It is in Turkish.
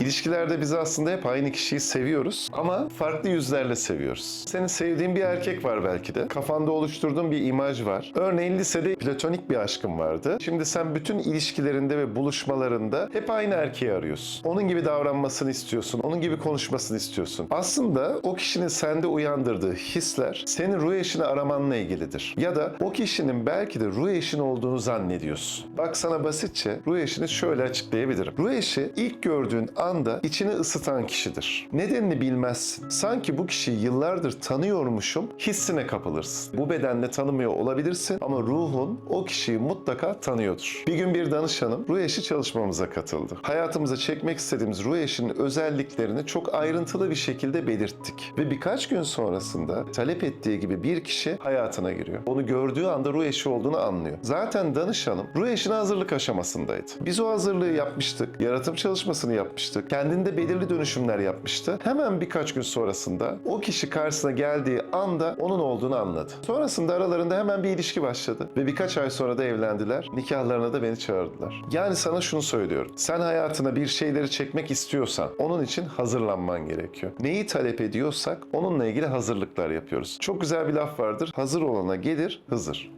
İlişkilerde biz aslında hep aynı kişiyi seviyoruz ama farklı yüzlerle seviyoruz. Senin sevdiğin bir erkek var belki de. Kafanda oluşturduğun bir imaj var. Örneğin lisede platonik bir aşkın vardı. Şimdi sen bütün ilişkilerinde ve buluşmalarında hep aynı erkeği arıyorsun. Onun gibi davranmasını istiyorsun. Onun gibi konuşmasını istiyorsun. Aslında o kişinin sende uyandırdığı hisler senin ruh eşini aramanla ilgilidir. Ya da o kişinin belki de ruh eşin olduğunu zannediyorsun. Bak sana basitçe ruh eşini şöyle açıklayabilirim. Ruh eşi ilk gördüğün anda içini ısıtan kişidir. Nedenini bilmezsin. Sanki bu kişiyi yıllardır tanıyormuşum hissine kapılırsın. Bu bedenle tanımıyor olabilirsin ama ruhun o kişiyi mutlaka tanıyordur. Bir gün bir danışanım ruh eşi çalışmamıza katıldı. Hayatımıza çekmek istediğimiz ruh eşinin özelliklerini çok ayrıntılı bir şekilde belirttik. Ve birkaç gün sonrasında talep ettiği gibi bir kişi hayatına giriyor. Onu gördüğü anda ruh eşi olduğunu anlıyor. Zaten danışanım ruh eşine hazırlık aşamasındaydı. Biz o hazırlığı yapmıştık. Yaratım çalışmasını yapmıştık. Kendinde belirli dönüşümler yapmıştı. Hemen birkaç gün sonrasında o kişi karşısına geldiği anda onun olduğunu anladı. Sonrasında aralarında hemen bir ilişki başladı. Ve birkaç ay sonra da evlendiler. Nikahlarına da beni çağırdılar. Yani sana şunu söylüyorum. Sen hayatına bir şeyleri çekmek istiyorsan onun için hazırlanman gerekiyor. Neyi talep ediyorsak onunla ilgili hazırlıklar yapıyoruz. Çok güzel bir laf vardır. Hazır olana gelir Hızır.